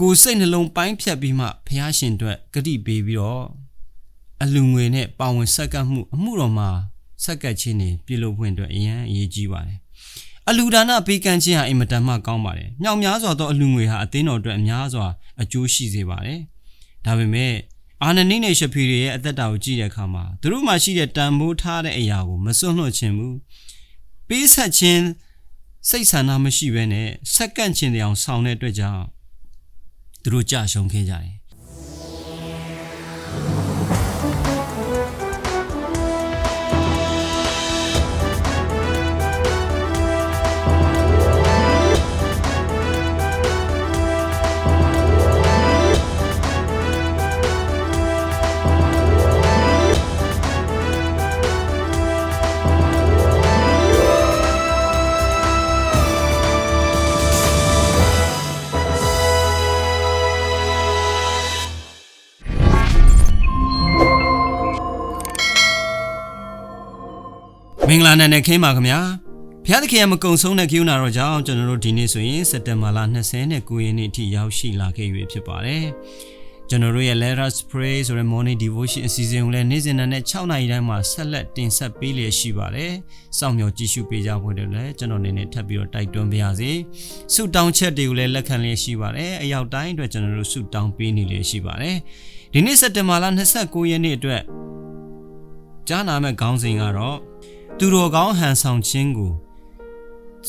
ကိုယ်စိတ်နှလုံးပိုင်းဖြတ်ပြီးမှဖះရှင်အတွက်ဂတိပေးပြီးတော့အလူငွေနဲ့ပါဝင်ဆက်ကပ်မှုအမှုတော်မှာဆက်ကပ်ခြင်းနေပြုလုပ်ဖွင့်အတွက်အရန်အရေးကြီးပါတယ်အလူဒါနပေးကမ်းခြင်းဟာအင်မတန်မှကောင်းပါတယ်။မြောက်များစွာသောအလူငွေဟာအသင်းတော်အတွက်အများစွာအကျိုးရှိစေပါတယ်။ဒါပေမဲ့အာနနိနဲ့ရှဖီတွေရဲ့အသက်တာကိုကြည့်တဲ့အခါမှာသူတို့မှာရှိတဲ့တန်ဖိုးထားတဲ့အရာကိုမစွန့်လွတ်ခြင်းဘူး။ပေးဆက်ခြင်းစိတ်ဆန္ဒမရှိဘဲနဲ့ဆက်ကန့်ခြင်းတရားဆောင်တဲ့အတွက်ကြောင့် သူတို့ကြာရှုံးခဲ့ကြတယ် မင်္ဂလာနံနဲ့ခင်းပါခင်ဗျာဘုရားသခင်ရဲ့မကုံဆုံးတဲ့ကိူနာတော်ကြောင့်ကျွန်တော်တို့ဒီနေ့ဆိုရင်စက်တင်ဘာလ29ရက်နေ့အထိရောက်ရှိလာခဲ့ပြီဖြစ်ပါတယ်ကျွန်တော်တို့ရဲ့ Let us pray ဆိုတဲ့ morning devotion အစီအစဉ်ကိုလည်းနေ့စဉ်နဲ့6နာရီတိုင်းမှာဆက်လက်တင်ဆက်ပေးလျက်ရှိပါတယ်။စောင့်မျှော်ကြည့်ရှုပေးကြဖို့လည်းကျွန်တော်အနေနဲ့ထပ်ပြီးတော့တိုက်တွန်းပါရစေ။ဆုတောင်းချက်တွေကိုလည်းလက်ခံလျက်ရှိပါတယ်။အရောက်တိုင်းအတွက်ကျွန်တော်တို့ဆုတောင်းပေးနေလျက်ရှိပါတယ်။ဒီနေ့စက်တင်ဘာလ29ရက်နေ့အတွက်ကြားနာမဲ့ခေါင်းစဉ်ကတော့ သူတော်ကောင်းဟန်ဆောင်ခြင်းကို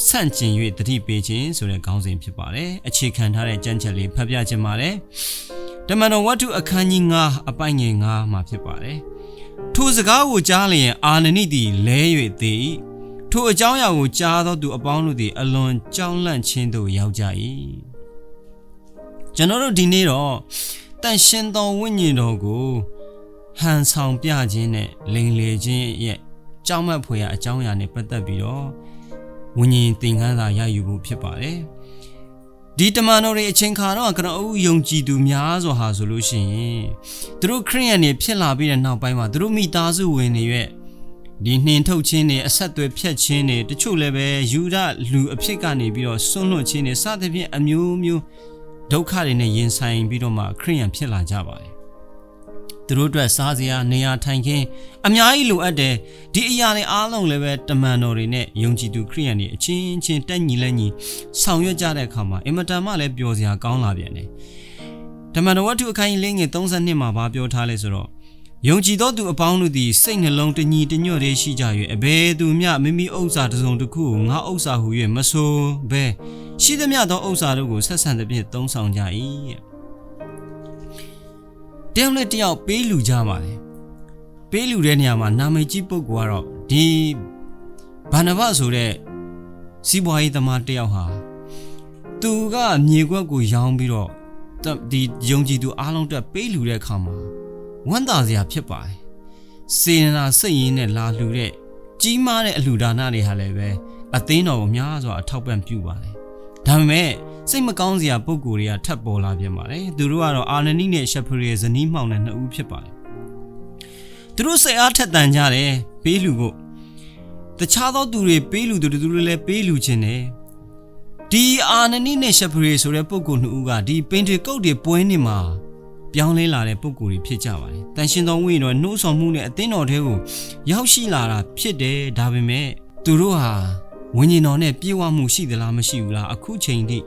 ဆန့်ကျင်၍တတိပေးခြင်းဆိုတဲ့ခေါင်းစဉ်ဖြစ်ပါတယ်။အခြေခံထားတဲ့ကြံ့ချက်လေးဖတ်ပြခြင်းပါတယ်။တမန်တော်ဝတ္ထုအခန်းကြီး9အပိုင်ငယ်9မှာဖြစ်ပါတယ်။ထိုစကားကိုကြားလျင်အာနနိသည်လဲ၍သည်ထိုအကြောင်းအရာကိုကြားသောသူအပေါင်းတို့သည်အလွန်ကြောက်လန့်ခြင်းသို့ရောက်ကြ၏။ကျွန်တော်တို့ဒီနေ့တော့တန်ရှင်သောဝိညာဉ်တော်ကိုဟန်ဆောင်ပြခြင်းနဲ့လိန်လေခြင်းရဲ့ ကြောက်မက်ဖွယ်ရာအကြောင်းအရာနဲ့ပတ်သက်ပြီးတော့ဝိညာဉ်သင်ခန်းစာရယူဖို့ဖြစ်ပါတယ်။ဒီတမန်တော်တွေအချိန်ခါတော့ကနအုပ်ယုံကြည်သူများစွာဟာဆိုလို့ရှိရင်သူတို့ခရိယန်တွေဖြစ်လာပြီးတဲ့နောက်ပိုင်းမှာသူတို့မိသားစုဝင်တွေရဲ့ဒီနှင်ထုတ်ခြင်းတွေအဆက်အသွယ်ဖြတ်ခြင်းတွေတချို့လည်းပဲယူဒလူအဖြစ်ကနေပြီးတော့ဆွန့်လွတ်ခြင်းတွေစသဖြင့်အမျိုးမျိုးဒုက္ခတွေနဲ့ရင်ဆိုင်ပြီးတော့မှခရိယန်ဖြစ်လာကြပါတယ် သူတို့အတွက်စားစရာနေရာထိုင်ခင်းအများကြီးလိုအပ်တယ်ဒီအရာတွေအားလုံးလည်းပဲတမန်တော်တွေနဲ့ယုံကြည်သူခရိယန်တွေအချင်းချင်းတက်ညီလက်ညီဆောင်ရွက်ကြတဲ့အခါမှာအင်မတန်မှလည်းပျော်စရာကောင်းလာပြန်တယ်တမန်တော်ဝတ္ထုအခန်းကြီးလေးငယ်32မှာဗာပြောထားလဲဆိုတော့ယုံကြည်သောသူအပေါင်းတို့သည်စိတ်နှလုံးတညီတညွတ်တည်းရှိကြ၍အဘယ်သူမျှမိမိဥစ္စာတစ်စုံတစ်ခုကိုငါဥစ္စာဟု၍မဆိုဘဲရှိသမျှသောဥစ္စာတို့ကိုဆက်ဆံသဖြင့်သုံးဆောင်ကြ၏ တဲ့တယောက်နဲ့တယောက်ပေးလူကြပါလေပေးလူတဲ့နေရာမှာနာမည်ကြီးပုဂ္ဂိုလ်ကတော့ဒီဘာနဘဆိုတဲ့စီးပွားရေးသမားတယောက်ဟာသူကမြေခွက်ကိုရောင်းပြီးတော့ဒီယုံကြည်သူအားလုံးအတွက်ပေးလူတဲ့အခါမှာဝမ်းသာစရာဖြစ်ပါတယ်စေနာစိတ်ရင်းနဲ့လာလှူတဲ့ကြီးမားတဲ့အလှူဒါနတွေဟာလည်းပဲအသင်းတော်ကိုများစွာအထောက်ပံ့ပြုပါတယ် ဒါပေမဲ့စိတ်မကောင်းစရာပုံကိုယ်တွေကထပ်ပေါ်လာပြန်ပါတယ်သူတို့ကတော့အာနနိနဲ့ရှက်ဖရီရဲ့ဇနီးမောင်နဲ့နှစ်ဦးဖြစ်ပါတယ်သူတို့စိတ်အားထက်သန်ကြတယ်ပေးလူဖို့တခြားသောသူတွေပေးလူသူတွေလည်းပေးလူခြင်းတယ်ဒီအာနနိနဲ့ရှက်ဖရီဆိုတဲ့ပုံကိုယ်နှစ်ဦးကဒီပင်တွေကုတ်တွေပွဲနေမှာပြောင်းလဲလာတဲ့ပုံကိုယ်တွေဖြစ်ကြပါတယ်တန်ရှင်တော်ဝိညာဉ်တော်နှိုးဆော်မှုနဲ့အသင်းတော်ထဲကိုရောက်ရှိလာတာဖြစ်တယ်ဒါပေမဲ့သူတို့ဟာ ဝိညာဉ်တော်နဲ့ပြေဝမှုရှိသလားမရှိဘူးလားအခုချိန်ထိ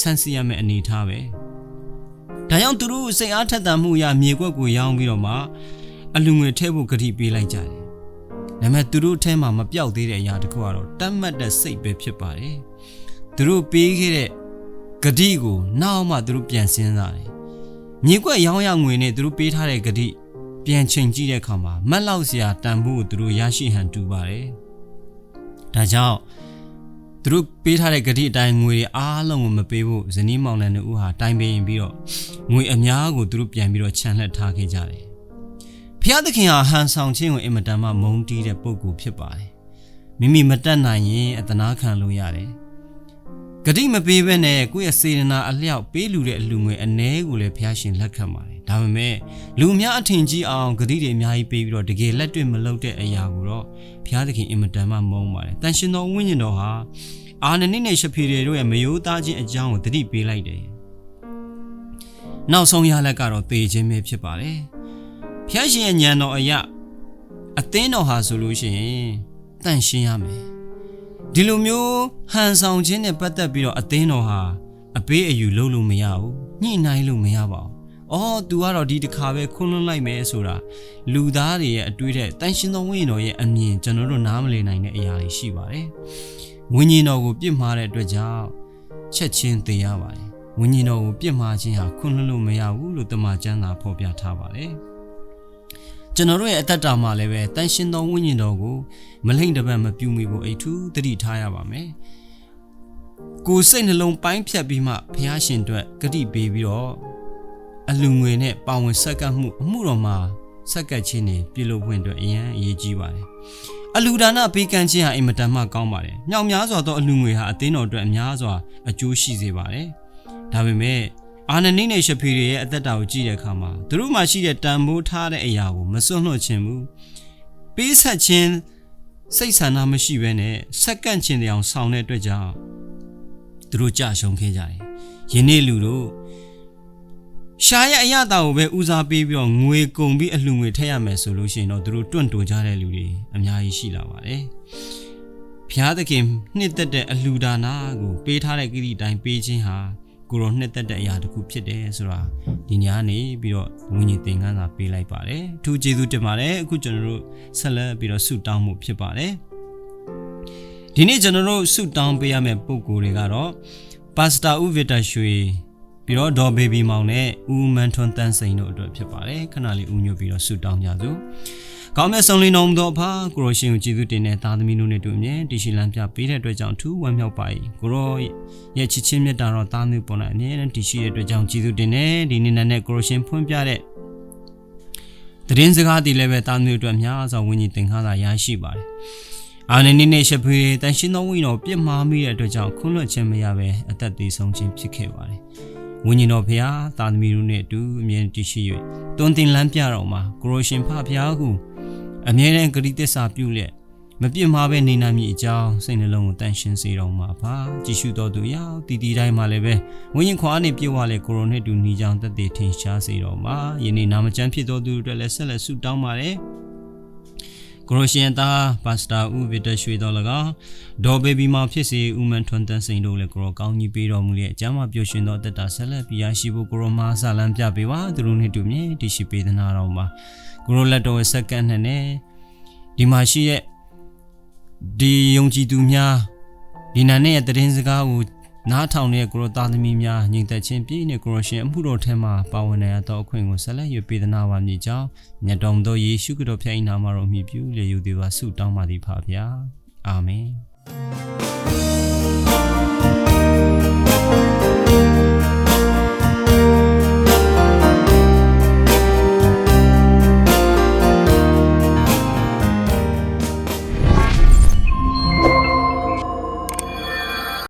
ဆန်းစစ်ရမယ့်အနေထားပဲဒါကြောင့်သူတို့စိတ်အားထက်သန်မှုရမြေကွက်ကိုရောင်းပြီးတော့မှအလူငွေထဲဖို့ဂတိပေးလိုက်ကြတယ်ဒါပေမဲ့သူတို့ထဲမှာမပြောက်သေးတဲ့အရာတစ်ခုကတော့တတ်မှတ်တဲ့စိတ်ပဲဖြစ်ပါတယ်သူတို့ပေးခဲ့တဲ့ဂတိကိုနောက်မှသူတို့ပြန်စဉ်းစားတယ်မြေကွက်ရောင်းရငွေနဲ့သူတို့ပေးထားတဲ့ဂတိပြန်ချိန်ကြည့်တဲ့အခါမှာမက်လောက်စရာတန်ဖိုးကိုသူတို့ရရှိဟန်တူပါတယ်ဒါကြောင့် သူတို့ပေးထားတဲ့ဂတိအတိုင်းငွေတွေအားလုံးကိုမပေးဖို့ဇနီးမောင်နှံတို့ဟာတိုင်ပင်ပြီးတော့ငွေအများကိုသူတို့ပြန်ပြီးတော့ခြံလှက်ထားခဲ့ကြတယ်။ဖျားသခင်ဟာဟန်ဆောင်ခြင်းကိုအင်မတန်မှမုန်းတီးတဲ့ပုဂ္ဂိုလ်ဖြစ်ပါတယ်။မိမိမတက်နိုင်ရင်အတနာခံလို့ရတယ်။ဂတိမပေးဘဲနဲ့ကိုယ့်ရဲ့စေတနာအလျောက်ပေးလူတဲ့အလူငွေအ ਨੇ ကိုလည်းဖျားရှင်လက်ခံပါတယ်။ ဒါပေမဲ့လူများအထင်ကြီးအောင်ဂတိတွေအများကြီးပေးပြီးတော့တကယ်လက်တွေ့မလုပ်တဲ့အရာကိုတော့ဘုရားသခင်အင်မတန်မှမုန်းပါတယ်။တန်ရှင်တော်ဝိညာဉ်တော်ဟာအာနနိနဲ့ရှဖီတွေတို့ရဲ့မယိုးသားခြင်းအကြောင်းကိုတတိပေးလိုက်တယ်။နောက်ဆုံးရလက်ကတော့သေခြင်းပဲဖြစ်ပါတယ်ဖျားရှင်ရဲ့ဉာဏ်တော်အရာအသင်းတော်ဟာဆိုလို့ရှိရင်တန့်ရှင်းရမယ်ဒီလိုမျိုးဟန်ဆောင်ခြင်းနဲ့ပတ်သက်ပြီးတော့အသင်းတော်ဟာအပေးအယူလုပ်လို့မရဘူးညှိနှိုင်းလို့မရပါဘူး။ အော် तू ကတော့ဒီတစ်ခါပဲခွန်းလွှတ်လိုက်မယ်ဆိုတာလူသားတွေရဲ့အတွေ့အကြုံတန်ရှင်သောဝိညာဉ်တော်ရဲ့အမြင်ကျွန်တော်တို့နားမလည်နိုင်တဲ့အရာတွေရှိပါတယ်။ဝိညာဉ်တော်ကိုပြစ်မှားတဲ့အတွက်ကြောင့်ချက်ချင်းသိရပါတယ်။ဝိညာဉ်တော်ကိုပြစ်မှားခြင်းဟာခွန်းလွှတ်လို့မရဘူးလို့တမန်ကျမ်းစာဖော်ပြထားပါတယ်။ကျွန်တော်တို့ရဲ့အသက်တာမှာလည်းပဲတန်ရှင်သောဝိညာဉ်တော်ကိုမလိမ့်တပတ်မပြူမိဖို့အထူးသတိထားရပါမယ်။ကိုယ်စိတ်နှလုံးပိုင်းဖြတ်ပြီးမှဘုရားရှင်အတွက်ဂတိပေးပြီးတော့ အလူငွေနဲ့ပါဝင်ဆက်ကပ်မှုအမှုတော်မှာဆက်ကပ်ခြင်းတွေပြုလုပ်ခွင့်အတွက်အရန်အရေးကြီးပါတယ်။အလူဒါနပေးကမ်းခြင်းဟာအင်မတန်မှကောင်းပါတယ်။မြောက်များစွာသောအလူငွေဟာအသင်းတော်အတွက်အများစွာအကျိုးရှိစေပါတယ်။ဒါပေမဲ့အာနနိနဲ့ရှဖေတွေရဲ့အသက်တာကိုကြည့်တဲ့အခါမှာသူတို့မှရှိတဲ့တန်ဖိုးထားတဲ့အရာကိုမစွန့်လွတ်ခြင်းဘူး။ပေးဆက်ခြင်းစိတ်ဆန္ဒမရှိဘဲနဲ့ဆက်ကန့်ခြင်းတောင်ဆောင်တဲ့အတွက်ကြောင့်သူတို့ကြရှုံခဲ့ကြတယ်။ယနေ့လူတို့ ရှားရဲ့အရတာကိုပဲဦးစားပေးပြီးတော့ငွေကုန်ပြီးအလှငွေထည့်ရမယ်ဆိုလို့ရှိရင်တော့သူတို့တွန့်တိုကြတဲ့လူတွေအများကြီးရှိလာပါတယ်။ဘုရားသခင်နှစ်သက်တဲ့အလှဒါနာကိုပေးထားတဲ့ကိရိတိုင်းပေးခြင်းဟာကိုရောနှစ်သက်တဲ့အရာတစ်ခုဖြစ်တယ်ဆိုတာဒီညနေပြီးတော့ဝိညာဉ်သင်ခန်းစာပေးလိုက်ပါတယ်။အထူးကျေးဇူးတင်ပါတယ်။အခုကျွန်တော်တို့ဆက်လက်ပြီးတော့ဆုတောင်းမှုဖြစ်ပါတယ်။ဒီနေ့ကျွန်တော်တို့ဆုတောင်းပေးရမယ့်ပုံကိုယ်တွေကတော့ပါစတာဦးဗစ်တာရွှေ ပြီးတော့ဒေါ်ဘေဘီမောင်နဲ့ဦးမန်ထွန်းတန်းစိန်တို့အတွက်ဖြစ်ပါတယ်ခဏလေးဦးညွတ်ပြီးတော့ဆုတောင်းကြစို့ကောင်းမြတ်ဆုံးလေးတော်မူသောအဖကိုရောရှင်ကိုကြည်သူတင်တဲ့သားသမီးတို့နဲ့တူအမြဲတရှိလမ်းပြပေးတဲ့အတွက်ကြောင့်ထူးဝမ်းမြောက်ပါ၏ကိုရောရဲ့ချစ်ချင်းမြတ်တာတော်သားမျိုးပေါ်၌အမြဲတမ်းတရှိတဲ့အတွက်ကြောင့်ကြည်သူတင်တဲ့ဒီနေ့နဲ့ကိုရောရှင်ဖွင့်ပြတဲ့သတင်းစကားဒီလည်းပဲသားမျိုးအတွက်များစွာဝิญဉ်သင်္ခါသာရရှိပါတယ်အာနနိနဲ့ရှဖေတန်ရှင်းသောဝိညာဉ်တော်ပြစ်မှားမိတဲ့အတွက်ကြောင့်ခွင့်လွှတ်ခြင်းမရဘဲအသက်သေးဆုံးခြင်းဖြစ်ခဲ့ပါတယ် ဝိညာဉ်တော်ဖျားသာသမီတို့နဲ့အတူအမြဲတည်ရှိ၍တွင်တင်လန်းပြတော်မှာကိုရိုရှင်ဖဖျားဟုအမြဲတမ်းဂရိတစ္ဆာပြုလျက်မပြစ်မှားပဲနေနိုင်မည်အကြောင်းစိတ်နှလုံးကိုတန်ရှင်းစေတော်မှာပါကြည်ရှုတော်သူရောက်တည်တည်တိုင်းမှာလည်းပဲဝိညာဉ်ခွာနေပြေဝလဲကိုရိုနဲ့တူညီကြောင်တက်တည်ထင်ရှားစေတော်မှာယနေ့နာမကျမ်းဖြစ်တော်သူတို့လည်းဆက်လက်ဆုတောင်းပါတယ် ကိုရိုရှင်သားပါစတာဦးဗီတရွှေတော်၎င်းဒေါ်ဘေဘီမောင်ဖြစ်စေဦးမန်ထွန်းတန်းစိန်တို့လည်းကိုရိုကောင်းကြီးပေးတော်မူလျက်အကျမ်းမှာပျော်ရွှင်သောအသက်တာဆက်လက်ပြရရှိဖို့ကိုရိုမာဆလန်းပြပေးပါသူတို့နဲ့တူမြဲတရှိပေးသနာတော်မှာကိုရိုလက်တော်ရဲ့စက္ကန့်နဲ့နဲ့ဒီမှာရှိရဲ့ဒီယုံကြည်သူများဒီနာနဲ့ရဲ့တည်င်းစကားကို နားထောင်တဲ့ကိုရိုသားသမီးများညီသက်ချင်းပြည့်နေကိုရိုရှင်အမှုတော်ထဲမှာပါဝင်နေသောအခွင့်ကိုဆက်လက်ရပေးသနာပါမည်ကြောင်းမြတ်တော်မူသောယေရှုခရစ်တော်ဖျား၏နာမတော်မြည်ပြုလျက်ယူသည်ပါဆုတောင်းပါသည်ဖပါဗျာအာမင်